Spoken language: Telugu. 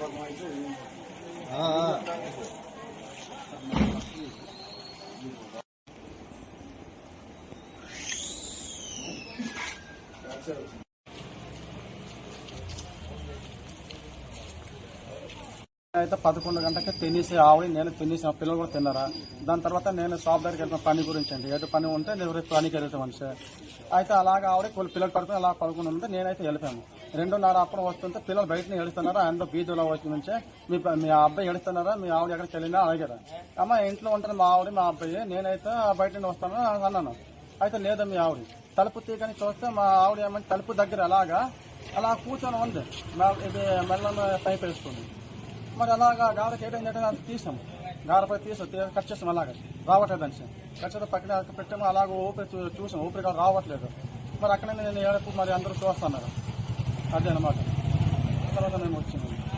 아. 아. అయితే పదకొండు గంటకి తినేసి ఆవిడ నేను తినేసి మా పిల్లలు కూడా తిన్నారా? దాని తర్వాత నేను షాప్ దగ్గరికి వెళ్తాను పని గురించి అండి. ఎటు పని ఉంటే నేను రేపు పనికి వెళ్తాం సార్ అయితే అలాగా ఆవిడ కొన్ని పిల్లలు పడుతుంది అలా పదకొండు ఉంటే నేనైతే వెళ్ళిపోయాను. రెండున్నర అప్పుడు వస్తుంటే పిల్లలు బయటనే ఏడుస్తున్నారా? అందులో బీదులో వచ్చి నుంచే మీ మీ అబ్బాయి ఏడుస్తున్నారా? మీ ఆవిడ ఎక్కడికి వెళ్ళినా అడిగారా. అమ్మ ఇంట్లో ఉంటుంది మా ఆవిడ మా అబ్బాయి నేనైతే బయట నుండి వస్తాను అన్నాను. అయితే లేదా మీ ఆవిడ. తలుపు తీగని చూస్తే మా ఆవిడ ఏమంటే తలుపు దగ్గర అలాగా అలా కూర్చొని ఉంది. ఇది మెల్లని పైప్ వేసుకుంది. మరి అలాగా గారకి ఏంటంటే అది తీసాము గాడపై తీసాం కట్ చేసాం అలాగా. రావట్లేదు అని కట్ చేస్తే పక్కన పెట్టాము అలాగ ఊపిరి చూ- చూసాం. ఊపిరి కాదు రావట్లేదు. మరి అక్కడే నేను ఏడుపు మరి అందరూ చూస్తున్నారు. అదే అనమాట తర్వాత మేము వచ్చినాము